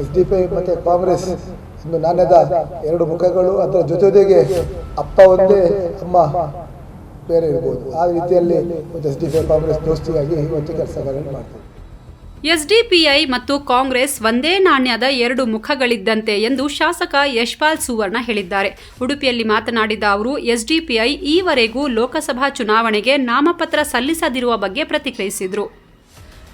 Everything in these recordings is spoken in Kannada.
ಎಸ್ ಡಿ ಪಿ ಮತ್ತು ಕಾಂಗ್ರೆಸ್ ಒಂದು ನಾಣ್ಯದ ಎರಡು ಮುಖಗಳು, ಅದರ ಜೊತೆಗೆ ಅಪ್ಪ ಒಂದೇ, ಅಮ್ಮ ಬೇರೆ ಇರ್ಬೋದು. ಆ ರೀತಿಯಲ್ಲಿ ಎಸ್ ಡಿ ಪಿ ಕಾಂಗ್ರೆಸ್ ದೋಸ್ತಿಯಾಗಿ ಇವತ್ತು ಕೆಲಸಗಳನ್ನು ಮಾಡ್ತೀವಿ ಎಸ್ಡಿಪಿಐ ಮತ್ತು ಕಾಂಗ್ರೆಸ್ ಒಂದೇ ನಾಣ್ಯದ ಎರಡು ಮುಖಗಳಿದ್ದಂತೆ ಎಂದು ಶಾಸಕ ಯಶ್ಪಾಲ್ ಸುವರ್ಣ ಹೇಳಿದ್ದಾರೆ. ಉಡುಪಿಯಲ್ಲಿ ಮಾತನಾಡಿದ ಅವರು ಎಸ್ಡಿಪಿಐ ಈವರೆಗೂ ಲೋಕಸಭಾ ಚುನಾವಣೆಗೆ ನಾಮಪತ್ರ ಸಲ್ಲಿಸದಿರುವ ಬಗ್ಗೆ ಪ್ರತಿಕ್ರಿಯಿಸಿದರು.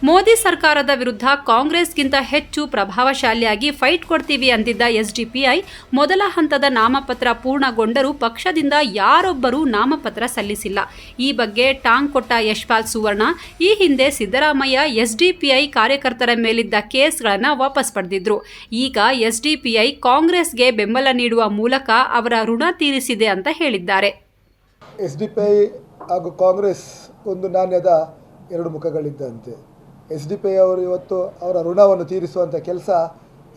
ಮೋದಿ ಸರ್ಕಾರದ ವಿರುದ್ಧ ಕಾಂಗ್ರೆಸ್ಗಿಂತ ಹೆಚ್ಚು ಪ್ರಭಾವಶಾಲಿಯಾಗಿ ಫೈಟ್ ಕೊಡ್ತೀವಿ ಅಂದಿದ್ದ ಎಸ್ಡಿಪಿಐ, ಮೊದಲ ಹಂತದ ನಾಮಪತ್ರ ಪೂರ್ಣಗೊಂಡರೂ ಪಕ್ಷದಿಂದ ಯಾರೊಬ್ಬರೂ ನಾಮಪತ್ರ ಸಲ್ಲಿಸಿಲ್ಲ. ಈ ಬಗ್ಗೆ ಟಾಂಗ್ ಕೊಟ್ಟ ಯಶ್ಪಾಲ್ ಸುವರ್ಣ, ಈ ಹಿಂದೆ ಸಿದ್ದರಾಮಯ್ಯ ಎಸ್ಡಿಪಿಐ ಕಾರ್ಯಕರ್ತರ ಮೇಲಿದ್ದ ಕೇಸ್ಗಳನ್ನು ವಾಪಸ್ ಪಡೆದಿದ್ರು. ಈಗ ಎಸ್ಡಿಪಿಐ ಕಾಂಗ್ರೆಸ್ಗೆ ಬೆಂಬಲ ನೀಡುವ ಮೂಲಕ ಅವರ ಋಣ ತೀರಿಸಿದೆ ಅಂತ ಹೇಳಿದ್ದಾರೆ. ಎಸ್ಡಿಪಿಐ ಹಾಗೂ ಕಾಂಗ್ರೆಸ್ ಒಂದು ನಾಣ್ಯದ ಎರಡು ಮುಖಗಳಿದ್ದಂತೆ. ಎಸ್ ಡಿ ಪಿ ಅವರು ಇವತ್ತು ಅವರ ಋಣವನ್ನು ತೀರಿಸುವಂಥ ಕೆಲಸ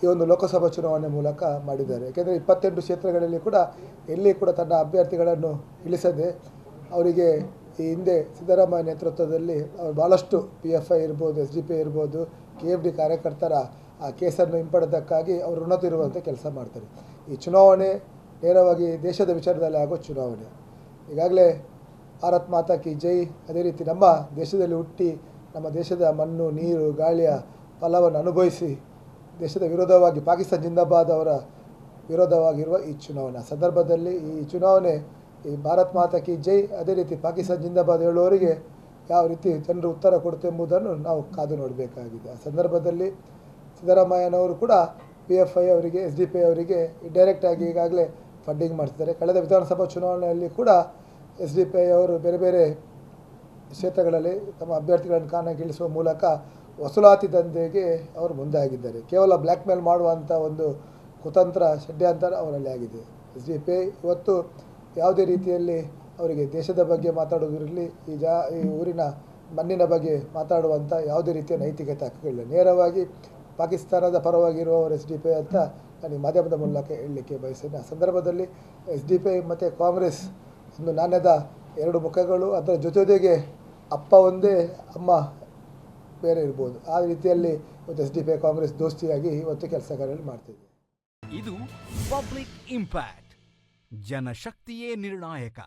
ಈ ಒಂದು ಲೋಕಸಭಾ ಚುನಾವಣೆ ಮೂಲಕ ಮಾಡಿದ್ದಾರೆ. ಯಾಕೆಂದರೆ ಇಪ್ಪತ್ತೆಂಟು ಕ್ಷೇತ್ರಗಳಲ್ಲಿ ಕೂಡ ಎಲ್ಲಿ ಕೂಡ ತನ್ನ ಅಭ್ಯರ್ಥಿಗಳನ್ನು ಇಳಿಸದೆ ಅವರಿಗೆ ಈ ಹಿಂದೆ ಸಿದ್ದರಾಮಯ್ಯ ನೇತೃತ್ವದಲ್ಲಿ ಅವರು ಭಾಳಷ್ಟು ಪಿ ಎಫ್ ಐ ಇರ್ಬೋದು, ಎಸ್ ಡಿ ಪಿ ಇರ್ಬೋದು, ಕೆ ಎಫ್ ಡಿ ಕಾರ್ಯಕರ್ತರ ಆ ಕೇಸನ್ನು ಹಿಂಪಡೆದಕ್ಕಾಗಿ ಅವರು ಋಣ ತೀರುವಂಥ ಕೆಲಸ ಮಾಡ್ತಾರೆ. ಈ ಚುನಾವಣೆ ನೇರವಾಗಿ ದೇಶದ ವಿಚಾರದಲ್ಲಿ ಆಗೋ ಚುನಾವಣೆ. ಈಗಾಗಲೇ ಭಾರತ್ ಮಾತಾ ಕಿ ಜೈ ಅದೇ ರೀತಿ ನಮ್ಮ ದೇಶದಲ್ಲಿ ಹುಟ್ಟಿ ನಮ್ಮ ದೇಶದ ಮಣ್ಣು, ನೀರು, ಗಾಳಿಯ ಫಲವನ್ನು ಅನುಭವಿಸಿ ದೇಶದ ವಿರೋಧವಾಗಿ ಪಾಕಿಸ್ತಾನ್ ಜಿಂದಾಬಾದ್ ಅವರ ವಿರೋಧವಾಗಿರುವ ಈ ಚುನಾವಣೆ. ಸಂದರ್ಭದಲ್ಲಿ ಈ ಚುನಾವಣೆ, ಈ ಭಾರತ್ ಮಾತಾ ಕಿ ಜೈ, ಅದೇ ರೀತಿ ಪಾಕಿಸ್ತಾನ್ ಜಿಂದಾಬಾದ್ ಹೇಳುವವರಿಗೆ ಯಾವ ರೀತಿ ಜನರು ಉತ್ತರ ಕೊಡುತ್ತೆ ಎಂಬುದನ್ನು ನಾವು ಕಾದು ನೋಡಬೇಕಾಗಿದೆ. ಆ ಸಂದರ್ಭದಲ್ಲಿ ಸಿದ್ದರಾಮಯ್ಯನವರು ಕೂಡ ಪಿ ಎಫ್ ಐ ಅವರಿಗೆ ಎಸ್ ಡಿ ಪಿ ಅವರಿಗೆ ಡೈರೆಕ್ಟಾಗಿ ಈಗಾಗಲೇ ಫಂಡಿಂಗ್ ಮಾಡ್ತಿದ್ದಾರೆ. ಕಳೆದ ವಿಧಾನಸಭಾ ಚುನಾವಣೆಯಲ್ಲಿ ಕೂಡ ಎಸ್ ಡಿ ಪಿ ಐ ಅವರು ಬೇರೆ ಬೇರೆ ಕ್ಷೇತ್ರಗಳಲ್ಲಿ ತಮ್ಮ ಅಭ್ಯರ್ಥಿಗಳನ್ನು ಕಾಣಗಿಳಿಸುವ ಮೂಲಕ ವಸೂಲಾತಿ ದಂಧೆಗೆ ಅವರು ಮುಂದೆ ಆಗಿದ್ದಾರೆ ಕೇವಲ ಬ್ಲ್ಯಾಕ್ ಮೇಲ್ ಮಾಡುವಂಥ ಒಂದು ಕುತಂತ್ರ ಷಡ್ಯಂತರ ಅವರಲ್ಲಿ ಆಗಿದೆ. ಎಸ್ ಡಿ ಪಿ ಇವತ್ತು ಯಾವುದೇ ರೀತಿಯಲ್ಲಿ ಅವರಿಗೆ ದೇಶದ ಬಗ್ಗೆ ಮಾತಾಡೋದಿರಲಿ ಈ ಜಾ, ಈ ಊರಿನ ಮಣ್ಣಿನ ಬಗ್ಗೆ ಮಾತಾಡುವಂಥ ಯಾವುದೇ ರೀತಿಯ ನೈತಿಕತೆ ಹಕ್ಕುಗಳಿಲ್ಲ. ನೇರವಾಗಿ ಪಾಕಿಸ್ತಾನದ ಪರವಾಗಿರುವವರು ಎಸ್ ಡಿ ಪಿ ಅಂತ ನಾನು ಮಾಧ್ಯಮದ ಮೂಲಕ ಹೇಳಲಿಕ್ಕೆ ಬಯಸ್ತೇನೆ. ಆ ಸಂದರ್ಭದಲ್ಲಿ ಎಸ್ ಡಿ ಪಿ ಮತ್ತು ಕಾಂಗ್ರೆಸ್ ಒಂದು ನಾಣ್ಯದ ಎರಡು ಮುಖಗಳು, ಅದರ ಜೊತೆಗೆ ಅಪ್ಪ ಒಂದೇ, ಅಮ್ಮ ಬೇರೆ ಇರ್ಬೋದು. ಆ ರೀತಿಯಲ್ಲಿ ಇವತ್ತು ಎಸ್ ಡಿ ಪಿ ಕಾಂಗ್ರೆಸ್ ದೋಸ್ತಿಯಾಗಿ ಇವತ್ತು ಕೆಲಸ ಕಾರ್ಯಗಳು ಮಾಡ್ತಿದೆ. ಇದು ಪಬ್ಲಿಕ್ ಇಂಪ್ಯಾಕ್ಟ್, ಜನಶಕ್ತಿಯೇ ನಿರ್ಣಾಯಕ.